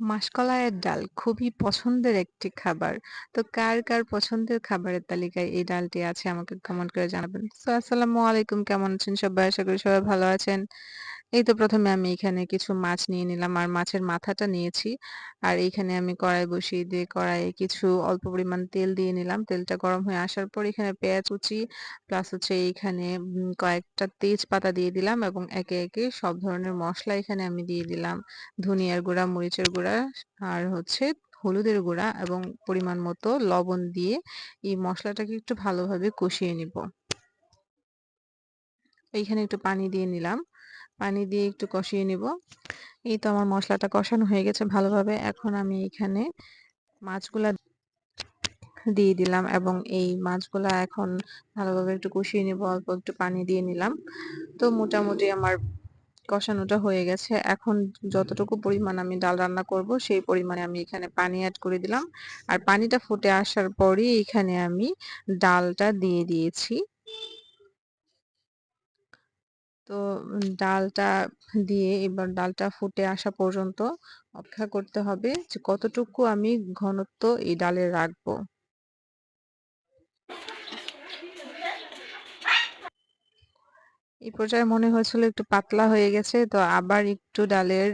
মাসকলাইয়ের ডাল খুবই পছন্দের একটি খাবার। তো কার, কার পছন্দের খাবারের তালিকায় এই ডালটি আছে আমাকে কমেন্ট করে জানাবেন। তো আসসালামু আলাইকুম কেমন আছেন সবাই? আশা করি সবাই ভালো আছেন। এই তো প্রথমে আমি এখানে কিছু মাছ নিয়ে নিলাম আর মাছের মাথাটা নিয়েছি। আর এইখানে আমি কড়াই বসিয়ে দিয়ে কড়াইয়ে কিছু অল্প পরিমাণ তেল দিয়ে নিলাম। তেলটা গরম হয়ে আসার পর এখানে পেঁয়াজ কুচি প্লাস হচ্ছে এইখানে কয়েকটা তেজপাতা দিয়ে দিলাম এবং একে, একে সব ধরনের মশলা এখানে আমি দিয়ে দিলাম। ধনিয়ার গুঁড়া, মরিচের গুঁড়া আর হচ্ছে হলুদের গুঁড়া এবং পরিমাণ মতো লবণ দিয়ে এই মশলাটাকে একটু ভালোভাবে কষিয়ে নিব। এইখানে একটু পানি দিয়ে নিলাম। পানি দিয়ে একটু কষিয়ে নিব। এই তো আমার মশলাটা কষানো হয়ে গেছে ভালোভাবে। এখন আমি এখানে মাছগুলা দিয়ে দিলাম এবং এই মাছগুলা এখন ভালোভাবে একটু কষিয়ে নিব। অল্প একটু পানি দিয়ে নিলাম। তো মোটামুটি আমার কষানোটা হয়ে গেছে। এখন যতটুকু পরিমাণ আমি ডাল রান্না করব, সেই পরিমাণে আমি এখানে পানি অ্যাড করে দিলাম। আর পানিটা ফুটে আসার পরই এখানে আমি ডালটা দিয়ে দিয়েছি। তো ডালটা দিয়ে এবার ডালটা ফুটে আসা পর্যন্ত অপেক্ষা করতে হবে যে কতটুকু আমি ঘনত্ব এই ডালে রাখব। এই পর্যায়ে মনে হয়েছিল একটু পাতলা হয়ে গেছে, তো আবার একটু ডালের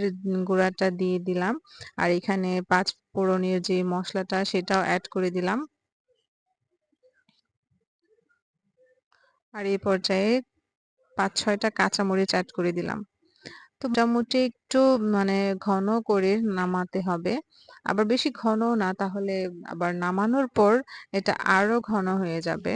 গুঁড়াটা দিয়ে দিলাম। আর এখানে পাঁচ ফোড়নের যে মশলাটা সেটাও অ্যাড করে দিলাম। আর এই পর্যায়ে ৫-৬ টা কাঁচামরিচ এড করে দিলাম। তো মোটামুটি একটু মানে ঘন করে নামাতে হবে। আবার বেশি ঘন না, তাহলে আবার নামানোর পর এটা আরও ঘন হয়ে যাবে।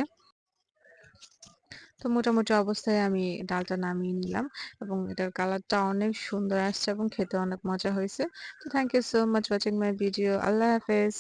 তো মোটামুটি অবস্থায় আমি ডালটা নামিয়ে নিলাম এবং এটার কালারটা অনেক সুন্দর আসছে এবং খেতে অনেক মজা হয়েছে। তো thank you so much watching my video. আল্লাহ হাফেজ।